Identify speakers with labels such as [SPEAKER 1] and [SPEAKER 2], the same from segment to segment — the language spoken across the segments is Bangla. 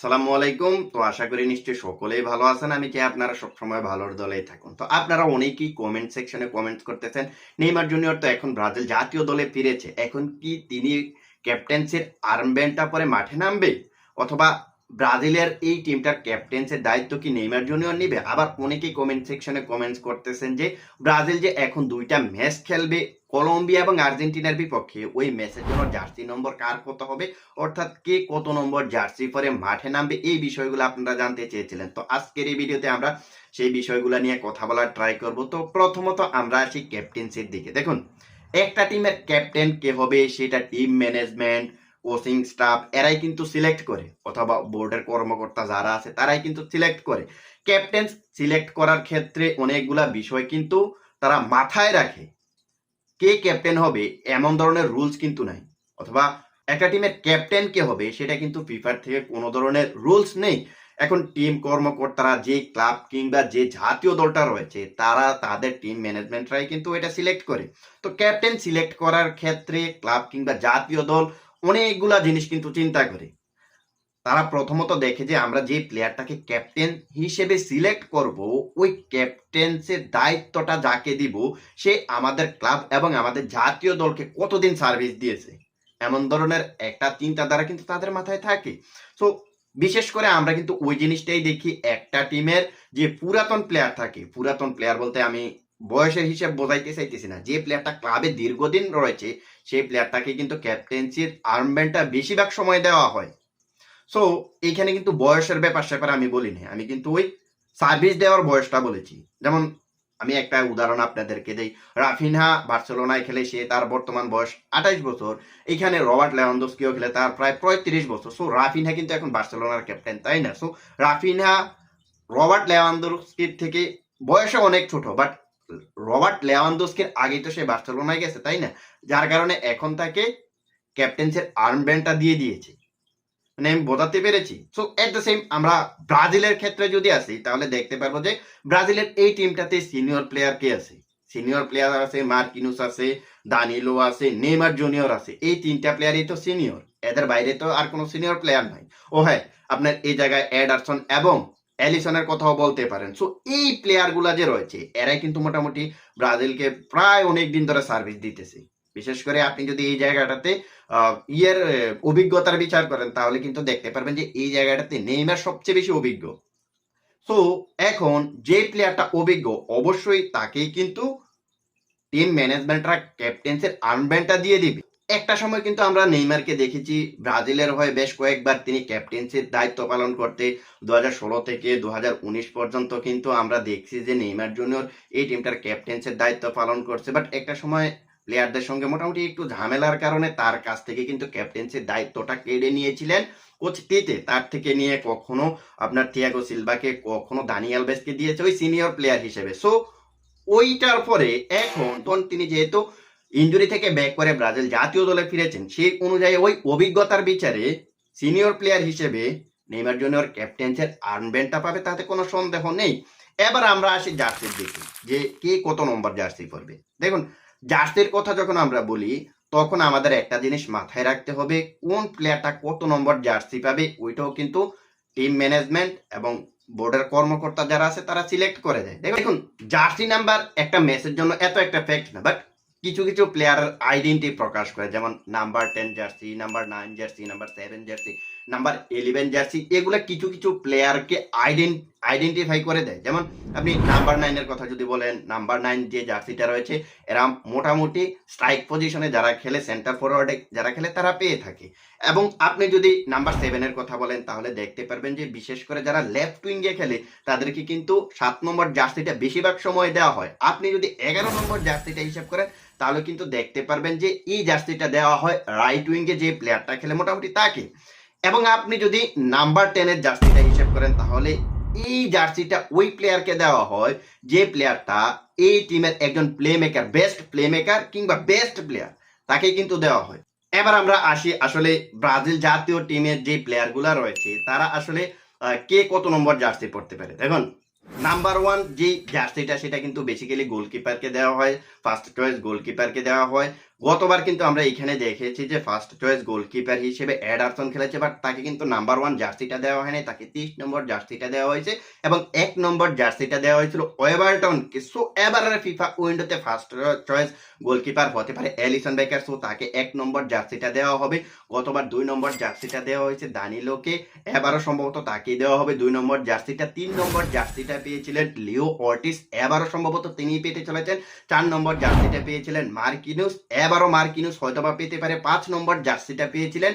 [SPEAKER 1] সালামু আলাইকুম। তো আশা করি নিশ্চয়ই সকলেই ভালো আছেন। আমি চাই আপনারা সবসময় ভালোর দলেই থাকুন। তো আপনারা অনেকেই কমেন্ট সেকশনে কমেন্ট করতেছেন, নেইমার জুনিয়র তো এখন ব্রাজিল জাতীয় দলে ফিরেছে। এখন কি তিনি ক্যাপ্টেন্সির আর্মব্যান্ডটা পরে মাঠে নামবে? অথবা ব্রাজিলের এই টিমটার ক্যাপ্টেন্সের দায়িত্ব কি নেইমার জুনিয়র নিবে? আবার অনেকেই কমেন্ট সেকশনে কমেন্টস করতেছেন যে, ব্রাজিল যে এখন দুইটা ম্যাচ খেলবে কলম্বিয়া এবং আর্জেন্টিনার বিপক্ষে ওই ম্যাচের জন্য জার্সি নম্বর কার কত হবে? অর্থাৎ কে কত নম্বর জার্সি পরে মাঠে নামবে? এই বিষয়গুলো আপনারা জানতে চেয়েছিলেন। তো আজকের এই ভিডিওতে আমরা সেই বিষয়গুলো নিয়ে কথা বলার ট্রাই করব। তো প্রথমত আমরা আসি ক্যাপ্টেন্সির দিকে। দেখুন, একটা টিমের ক্যাপ্টেন কে হবে? সেটা টিম ম্যানেজমেন্ট কোচিং স্টাফ এরাই কিন্তু সিলেক্ট করে। অথবা বোর্ডের কর্মকর্তা যারা আছে, তারাই কিন্তু সিলেক্ট করে। ক্যাপ্টেন সিলেক্ট করার ক্ষেত্রে অনেকগুলা বিষয় কিন্তু তারা মাথায় রাখে। কে ক্যাপ্টেন হবে এমন ধরনের রুলস কিন্তু নাই। অথবা একটা টিমের ক্যাপ্টেন কে হবে সেটা কিন্তু ফিফার থেকে কোনো ধরনের রুলস নেই। এখন টিম কর্মকর্তারা, যে ক্লাব কিংবা যে জাতীয় দলটা রয়েছে, তারা তাদের টিম ম্যানেজমেন্টরাই কিন্তু এটা সিলেক্ট করে। তো ক্যাপ্টেন সিলেক্ট করার ক্ষেত্রে ক্লাব কিংবা জাতীয় দল অনেকগুলা জিনিস কিন্তু চিন্তা করে। তারা প্রথমত দেখে যে আমরা যে প্লেয়ারটাকে ক্যাপ্টেন হিসেবে সিলেক্ট করব, ওই ক্যাপ্টেন্সের দায়িত্বটা যাকে দিব, সে আমাদের ক্লাব এবং আমাদের জাতীয় দলকে কতদিন সার্ভিস দিয়েছে। এমন ধরনের একটা চিন্তাধারা কিন্তু তাদের মাথায় থাকে। সো বিশেষ করে আমরা কিন্তু ওই জিনিসটাই দেখি একটা টিমের যে পুরাতন প্লেয়ার থাকে। পুরাতন প্লেয়ার বলতে আমি বয়সের হিসাব বোঝাইতে চাইতেছি না। যে প্লেয়ারটা ক্লাবে দীর্ঘদিন রয়েছে, সেই প্লেয়ারটাকে কিন্তু ক্যাপ্টেন্সির আর্মব্যান্ডটা বেশিরভাগ সময় দেওয়া হয়। সো এখানে কিন্তু বয়সের ব্যাপার স্যাপার আমি বলিনি। আমি কিন্তু ওই সার্ভিস দেওয়ার বয়সটা বলেছি। যেমন আমি একটা উদাহরণ আপনাদেরকে দেই। রাফিনহা বার্সেলোনায় খেলে সে তার বর্তমান বয়স আঠাইশ বছর। এখানে রবার্ট লেওয়ান্দোস্কিও খেলে তার প্রায় পঁয়ত্রিশ বছর। সো রাফিনহা কিন্তু এখন বার্সেলোনার ক্যাপ্টেন তাই না? সো রাফিনহা রবার্ট লেওয়ান্দোস্কির থেকে বয়সে অনেক ছোট বাট রবার্ট লেওয়ান্দোস্কির আগে তো সে বার্সেলোনায় গেছে, তাই না? যার কারণে এখন তাকে ক্যাপ্টেন্সের আর্মব্যান্ডটা দিয়ে দিয়েছে। মানে আমি বোঝাতে পেরেছি। সো এট দ্য সেম আমরা ব্রাজিলের ক্ষেত্রে যদি আসি, তাহলে দেখতে পারব যে ব্রাজিলের এই টিমটাতে সিনিয়র প্লেয়ার কে আছে। সিনিয়র প্লেয়ার আছে, মার্কিনুস আছে, দানিলো আছে, নেইমার জুনিয়র আছে। এই তিনটা প্লেয়ারই তো সিনিয়র এদের বাইরে তো আর কোনো সিনিয়র প্লেয়ার নাই। ও হ্যাঁ আপনার এই জায়গায় এডারসন এবং অ্যালিসনের কথাও বলতে পারেন। সো এই প্লেয়ারগুলা যে রয়েছে, এরাই কিন্তু মোটামুটি ব্রাজিলকে প্রায় অনেক দিন ধরে সার্ভিস দিতেছে। বিশেষ করে আপনি যদি এই জায়গাটাতে ইয়ের অভিজ্ঞতার বিচার করেন, তাহলে কিন্তু দেখতে পারবেন যে এই জায়গাটাতে নেইমার সবচেয়ে বেশি অভিজ্ঞ। সো এখন যে প্লেয়ারটা অভিজ্ঞ, অবশ্যই তাকেই কিন্তু টিম ম্যানেজমেন্টরা ক্যাপ্টেন্সের আর্মব্যান্ডটা দিয়ে দিবে। একটা সময় কিন্তু আমরা নেইমারকে দেখেছি, ব্রাজিলের হয়ে বেশ কয়েকবার তিনি ক্যাপ্টেন্সির দায়িত্ব পালন করতে দু হাজার ষোলো থেকে দু হাজার উনিশ পর্যন্ত কিন্তু আমরা দেখছি যে নেইমার জুনিয়র এই টিমটার ক্যাপ্টেন্সির দায়িত্ব পালন করছে। বাট একটা সময় প্লেয়ারদের সঙ্গে মোটামুটি একটু ঝামেলার কারণে তার কাছ থেকে কিন্তু ক্যাপ্টেন্সির দায়িত্বটা কেড়ে নিয়েছিলেন কোচ টিতে। তার থেকে নিয়ে কখনো আপনার টিয়াগো সিলভাকে কখনো দানিয়াল বেসকে দিয়েছে ওই সিনিয়র প্লেয়ার হিসেবে। সো ওইটার পরে এখন তখন তিনি যেহেতু ইঞ্জুরি থেকে ব্যাক করে ব্রাজিল জাতীয় দলে ফিরেছেন, সেই অনুযায়ী ওই অভিজ্ঞতার বিচারে সিনিয়র প্লেয়ার হিসেবে নেইমার জুনিয়র ক্যাপ্টেন্সের আর্নব্যান্ডটা পাবে তাতে কোনো সন্দেহ নেই। এবার আমরা আসি জার্সির দিকে, যে কে কত নম্বর জার্সি পরবে। দেখুন জার্সির কথা যখন আমরা বলি, তখন আমাদের একটা জিনিস মাথায় রাখতে হবে, কোন প্লেয়ারটা কত নম্বর জার্সি পাবে, ওইটাও কিন্তু টিম ম্যানেজমেন্ট এবং বোর্ডের কর্মকর্তা যারা আছে, তারা সিলেক্ট করে দেয়। দেখুন জার্সি নাম্বার একটা ম্যাচের জন্য এত একটা ফ্যাক্ট না বাট কিছু কিছু প্লেয়ারের আইডেন্টি প্রকাশ করে, যেমন number ten jersey number nine jersey number seven jersey number eleven jersey, এগুলো কিছু কিছু প্লেয়ারকে আইডেন্টিফাই করে দেয়। যেমন আপনি নাম্বার নাইনের কথা যদি বলেন, নাম্বার নাইন যে জার্সিটা রয়েছে, এরা মোটামুটি স্ট্রাইক পজিশনে যারা খেলে সেন্টার ফরওয়ার্ডে যারা খেলে, তারা পেয়ে থাকে। এবং আপনি যদি নাম্বার সেভেনের কথা বলেন, তাহলে দেখতে পারবেন যে বিশেষ করে যারা লেফট উইঙ্গে খেলে, তাদেরকে কিন্তু সাত নম্বর জার্সিটা বেশিরভাগ সময় দেওয়া হয়। আপনি যদি এগারো নম্বর জার্সিটা হিসাব করেন, তাহলে কিন্তু দেখতে পারবেন যে এই জার্সিটা দেওয়া হয় রাইট উইঙ্গে যে প্লেয়ারটা খেলে, মোটামুটি তাকে। এবং আপনি যদি নাম্বার টেনের জার্সিটা হিসেব করেন, তাহলে এই জার্সিটা ওই প্লেয়ারকে দেওয়া হয় যে প্লেয়ারটা এই টিমের একজন play maker best play maker কিংবা বেস্ট প্লেয়ার তাকে কিন্তু দেওয়া হয়। এবার আমরা আসি আসলে ব্রাজিল জাতীয় টিমের যে প্লেয়ারগুলো রয়েছে, তারা আসলে কে কত নম্বর জার্সি পড়তে পারে? দেখুন নাম্বার ওয়ান যে জার্সিটা, সেটা কিন্তু বেসিক্যালি গোলকিপারকে দেওয়া হয় ফার্স্ট চয়েস গোলকিপারকে দেওয়া হয় গতবার কিন্তু আমরা এখানে দেখেছি যে ফার্স্ট চয়েস গোলকিপার হিসেবে এডারসন খেলেছে বাট তাকে কিন্তু নাম্বার ওয়ান জার্সিটা দেওয়া হয়নি, তাকে তিরিশ নম্বর জার্সিটা দেওয়া হয়েছে এবং এক নম্বর জার্সিটা দেওয়া হয়েছিল ওয়েবারটনকে সো এবারের ফিফা উইন্ডোতে ফার্স্ট চয়েস গোলকিপার হতে পারে এলিসন বেকার। সো তাকে এক নম্বর জার্সিটা দেওয়া হবে। গতবার দুই নম্বর জার্সিটা দেওয়া হয়েছে দানিলোকে। এবারও সম্ভবত তাকেই দেওয়া হবে দুই নম্বর জার্সিটা। তিন নম্বর জার্সিটা পেয়েছিলেন লিও অর্টিস। এবারও সম্ভবত তিনি পেতে চলেছেন। চার নম্বর জার্সিটা পেয়েছিলেন মার্কিনুস। এবারও মার্কিনুস হয়তোবা পেতে পারে। পাঁচ নম্বর জার্সিটা পেয়েছিলেন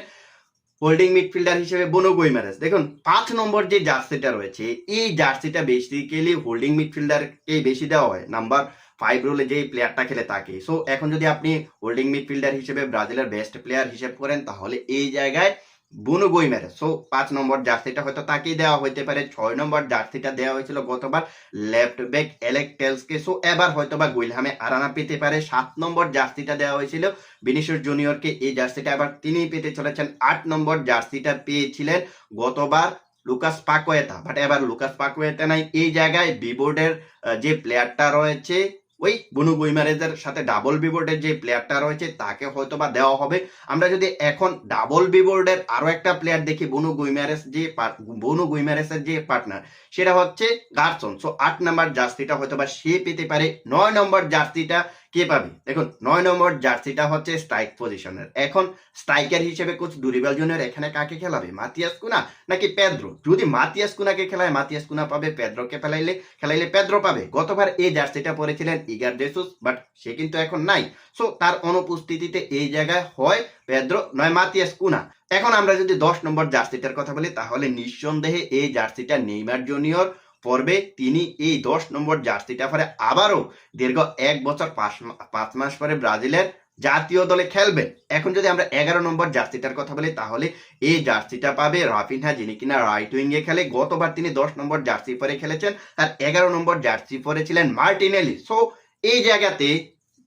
[SPEAKER 1] হোল্ডিং মিডফিল্ডার হিসেবে বনো গোইমারেস। দেখুন, পাঁচ নম্বর যে জার্সিটা রয়েছে, এই জার্সিটা বেসিক্যালি হোল্ডিং মিডফিল্ডারকে বেশি দেওয়া হয়। নাম্বার ফাইভ রোলে যে প্লেয়ারটা খেলে তাকে। সো এখন যদি আপনি হোল্ডিং মিডফিল্ডার হিসেবে ব্রাজিলের বেস্ট প্লেয়ার হিসেব করেন, তাহলে এই জায়গায় বুনো গোইমারে সো, পাঁচ নম্বর জার্সিটা হয়তো তাকেই দেওয়া হইতে পারে। ছয় নম্বর জার্সিটা দেওয়া হয়েছিল গতবার লেফট ব্যাক এলেকটেলসকে সো, এবার হয়তো বা গুইলহামে আরানা পেতে পারে। সাত নম্বর জার্সিটা দেওয়া হয়েছিল বিনিশর জুনিয়রকে। এই জার্সিটা এবার তিনি পেতে চলেছেন। আট নম্বর জার্সিটা পেয়েছিলেন গতবার লুকাস পাকোয়েতা। বাট এবার লুকাস পাকোয়েতা নাই। এই জায়গায় বিবোর্ডের যে প্লেয়ারটা রয়েছে ওই বনু গুইমারেজের সাথে ডাবল বিবোর্ডের যে প্লেয়ারটা রয়েছে, তাকে হয়তো বা দেওয়া হবে। আমরা যদি এখন ডাবল বিবোর্ডের আরও একটা প্লেয়ার দেখি, বনু গুইমারেস যে বনু গুইমারেসের যে পার্টনার সেটা হচ্ছে গার্সন সো আট নম্বর জার্সিটা হয়তো বা সে পেতে পারে। নয় নম্বর জার্সিটা কে পাবে? দেখুন, নয় নম্বর জার্সিটা হচ্ছে স্ট্রাইক পজিশনের এখন স্ট্রাইকার হিসেবে কোচ ডুরিবাল জুনিয়র এখানে কাকে খেলাবে? মাতিয়াস কুনা নাকি পেদ্রো? যদি মাতিয়াস কুনাকে খেলায়, মাতিয়াস কুনা পাবে, পেদ্রোকে ফেলাইলে খেলাইলে পেদ্রো পাবে। গতবার এই জার্সিটা পরেছিলেন ইগার জেসুস বাট সে কিন্তু এখন নাই। সো তার অনুপস্থিতিতে এই জায়গায় হয় পেদ্রো, নয় মাতিয়াস কুনা। এখন আমরা যদি দশ নম্বর জার্সিটার কথা বলি, তাহলে নিঃসন্দেহে এই জার্সিটা নেইমার জুনিয়র পর্বে তিনি এই দশ নম্বর জার্সিটা পরে আবারও দীর্ঘ এক বছর পাঁচ পাঁচ মাস পরে ব্রাজিলের জাতীয় দলে খেলবেন। এখন যদি আমরা এগারো নম্বর জার্সিটার কথা বলি, তাহলে এই জার্সিটা পাবে রাফিনহা, যিনি কিনা রাইট উইং এ খেলে। গতবার তিনি দশ নম্বর জার্সি পরে খেলেছেন, আর এগারো নম্বর জার্সি পরে ছিলেন মার্টিনেলি। সো এই জায়গাতে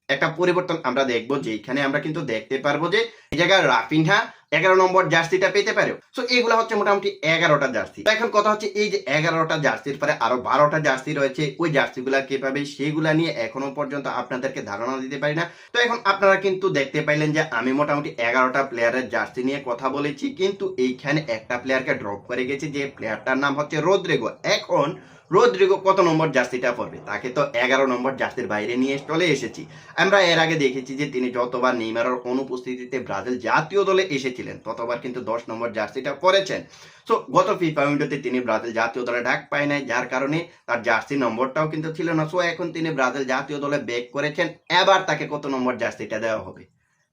[SPEAKER 1] একটা পরিবর্তন আমরা দেখব যেখানে আমরা কিন্তু দেখতে পারব যে এই জায়গায় রাফিনহা এগারো নম্বর জার্সিটা পেতে পারে। সো এগুলো হচ্ছে মোটামুটি এগারোটা জার্সি। এখন কথা হচ্ছে এই যে এগারোটা জার্সির পরে আরও বারোটা জার্সি রয়েছে, ওই জার্সিগুলা কে পাবে সেগুলা নিয়ে এখনও পর্যন্ত আপনাদেরকে ধারণা দিতে পারি না। তো এখন আপনারা কিন্তু দেখতে পাইলেন যে আমি মোটামুটি এগারোটা প্লেয়ারের জার্সি নিয়ে কথা বলেছি, কিন্তু এইখানে একটা প্লেয়ারকে ড্রপ করে গেছে, যে প্লেয়ারটার নাম হচ্ছে রোদ্রেগো। এখন রোদ্রিগো কত নম্বর জার্সিটা পড়বে তাকে তো এগারো নম্বর জার্সির বাইরে নিয়ে চলে এসেছি। আমরা এর আগে দেখেছি যে তিনি যতবার নেইমারের অনুপস্থিতিতে ব্রাজিল জাতীয় দলে এসেছিলেন, ততবার কিন্তু দশ নম্বর জার্সিটা পরেছেন। সো গত ফিফা উইন্ডোতে তিনি ব্রাজিল জাতীয় দলে ডাক পায় নাই, যার কারণে তার জার্সি নম্বরটাও কিন্তু ছিল না। সো এখন তিনি ব্রাজিল জাতীয় দলে ব্যাক করেছেন। এবার তাকে কত নম্বর জার্সিটা দেওয়া হবে?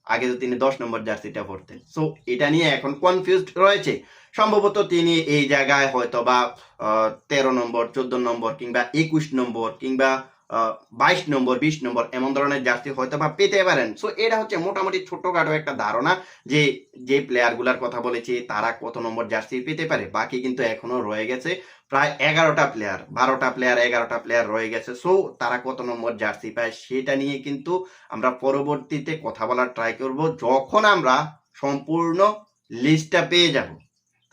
[SPEAKER 1] আগে তো তিনি দশ নম্বর জার্সিটা পরতেন। সো এটা নিয়ে এখন কনফিউজড রয়েছে। সম্ভবত তিনি এই জায়গায় হয়তো বা তেরো নম্বর, চোদ্দ নম্বর কিংবা একুশ নম্বর কিংবা বাইশ নম্বর, বিশ নম্বর এমন ধরনের জার্সি হয়তো বা পেতে পারেন। সো এটা হচ্ছে মোটামুটি ছোটখাটো একটা ধারণা যে যে প্লেয়ারগুলার কথা বলেছি, তারা কত নম্বর জার্সি পেতে পারে। বাকি কিন্তু এখনও রয়ে গেছে প্রায় এগারোটা প্লেয়ার বারোটা প্লেয়ার এগারোটা প্লেয়ার রয়ে গেছে। সো তারা কত নম্বর জার্সি পায় সেটা নিয়ে কিন্তু আমরা পরবর্তীতে কথা বলার ট্রাই করব। যখন আমরা সম্পূর্ণ লিস্টটা পেয়ে যাব।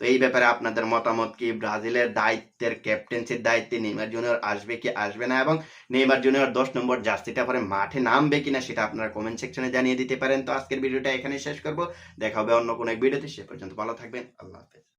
[SPEAKER 1] তো এই ব্যাপারে আপনাদের মতামত কি? ব্রাজিলের দায়িত্বের ক্যাপ্টেন্সির দায়িত্বে নেইমার জুনিয়র আসবে কি, আসবে না এবং নেইমার জুনিয়র দশ নম্বর জার্সিটা পরে মাঠে নামবে কিনা সেটা আপনারা কমেন্ট সেকশনে জানিয়ে দিতে পারেন। তো আজকের ভিডিওটা এখানে শেষ করব। দেখা হবে অন্য কোনো এক ভিডিওতে। সে পর্যন্ত ভালো থাকবেন। আল্লাহ হাফেজ।